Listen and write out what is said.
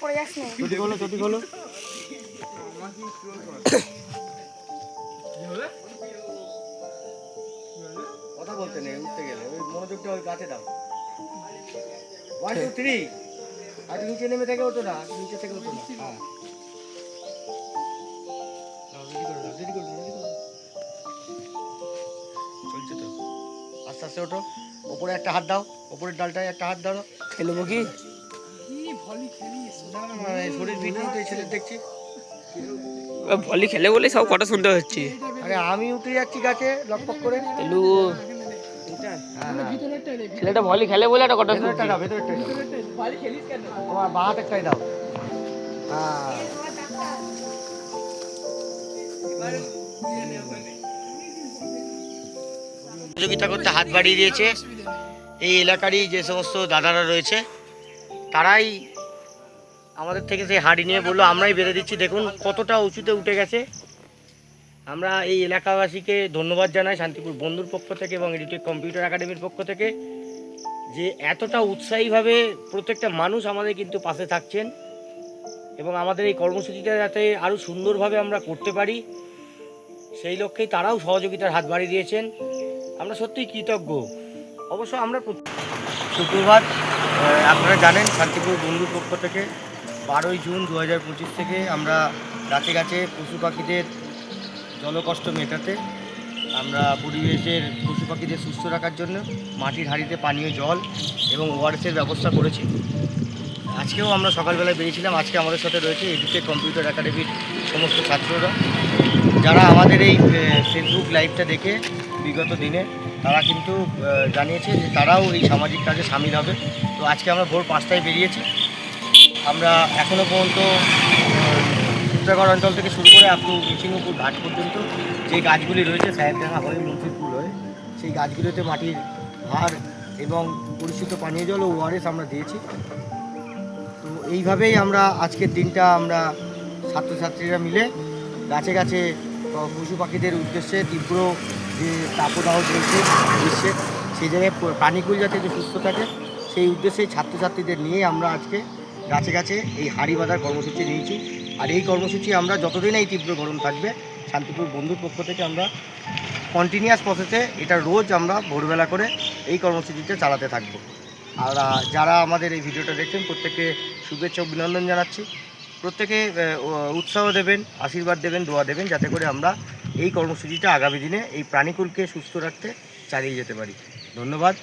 পড়ে যাস না। চটি খোলো চটি খোলো। কথা বলতে নেই উঠতে গেলে। ওই মনোযোগটা ওই কাছে দাও। ওয়ান টু থ্রি আর নিচে নেমে থেকে ওঠো না নিচে থেকে ওঠো না। হ্যাঁ। চলছে তো। আস্তে আস্তে ওঠো। ওপরে একটা হাত দাও ওপরের ডালটায় একটা হাত দাও খেলব কি? ভলি খেলে বলে সব কথা শুনতে হচ্ছে। আরে আমি উঠে যাচ্ছি গাছে লকপক করে। খেলু হ্যাঁ হ্যাঁ। ছেলেটা ভলি খেলে বলে একটা কথা শুনছি। দাও ভেতরেরটাই দাও। আমার বাঁ হাতেরটাই দাও। হ্যাঁ। সহযোগিতা করতে হাত বাড়িয়ে দিয়েছে। এই এলাকারই যে সমস্ত দাদারা রয়েছে তারাই আমাদের থেকে সেই হাঁড়ি নিয়ে বলল, আমরাই বেঁধে দিচ্ছি। দেখুন কতটা উঁচুতে উঠে গেছে। আমরা এই এলাকাবাসীকে ধন্যবাদ জানাই, শান্তিপুর বন্ধুর পক্ষ থেকে এবং এডিটেক কম্পিউটার একাডেমির পক্ষ থেকে, যে এতটা উৎসাহীভাবে প্রত্যেকটা মানুষ আমাদের কিন্তু পাশে থাকছেন এবং আমাদের এই কর্মসূচিটা যাতে আরও সুন্দরভাবে আমরা করতে পারি, সেই লক্ষ্যেই তারাও সহযোগিতার হাত বাড়িয়ে দিয়েছেন। আমরা সত্যিই কৃতজ্ঞ। অবশ্য আমরা শুক্রবার আপনারা জানেন শান্তিপুর বন্ধুর পক্ষ থেকে বারোই জুন দু হাজার পঁচিশ থেকে আমরা গাছে গাছে পশু পাখিদের জলকষ্ট মেটাতে, আমরা পরিবেশের পশু পাখিদের সুস্থ রাখার জন্য মাটির হাঁড়িতে পানীয় জল এবং ওআরএসের ব্যবস্থা করেছি। আজকেও আমরা সকালবেলায় বেরিয়েছিলাম, আজকে আমাদের সাথে রয়েছে এডুকেট কম্পিউটার একাডেমির সমস্ত ছাত্ররা। যারা আমাদের এই ফেসবুক লাইভটা দেখে বিগত দিনে, তারা কিন্তু জানিয়েছে যে তারাও এই সামাজিক কাজে সামিল হবে। তো আজকে আমরা ভোর পাঁচটায় বেরিয়েছি। আমরা এখনও পর্যন্ত সূত্রাগড় অঞ্চল থেকে শুরু করে আপনি বিষ্ণুপুর ঘাট পর্যন্ত যে গাছগুলি রয়েছে সাহেবডাঙ্গা হয়ে মন্ত্রীপুর হয়ে। সেই গাছগুলিতে মাটির ভার এবং পরিশুদ্ধ পানীয় জল ও ওআরএস আমরা দিয়েছি। তো এইভাবেই আমরা আজকের দিনটা আমরা ছাত্রছাত্রীরা মিলে গাছে গাছে পশু পাখিদের উদ্দেশ্যে তীব্র যে তাপদাহ চলছে গ্রীষ্মের সেই জায়গায় প- প্রাণীকুল যাতে সুস্থ থাকে, সেই উদ্দেশ্যে ছাত্রছাত্রীদের নিয়ে আমরা আজকে গাছে গাছে এই হাড়ি বাঁধার কর্মসূচি নিয়েছি আর এই কর্মসূচি আমরা যতদিন এই তীব্র গরম থাকবে, শান্তিপুর বন্ধুর পক্ষ থেকে আমরা কন্টিনিউয়াস প্রসেসে এটা রোজ আমরা ভোরবেলা করে এই কর্মসূচিটা চালাতে থাকব। আর যারা আমাদের এই ভিডিওটা দেখছেন, প্রত্যেককে শুভেচ্ছা, অভিনন্দন জানাচ্ছি। প্রত্যেকে উৎসাহ দেবেন, আশীর্বাদ দেবেন, দোয়া দেবেন, যাতে করে আমরা এই কর্মসূচিটা আগামী দিনে এই প্রাণীকুলকে সুস্থ রাখতে চালিয়ে যেতে পারি। ধন্যবাদ।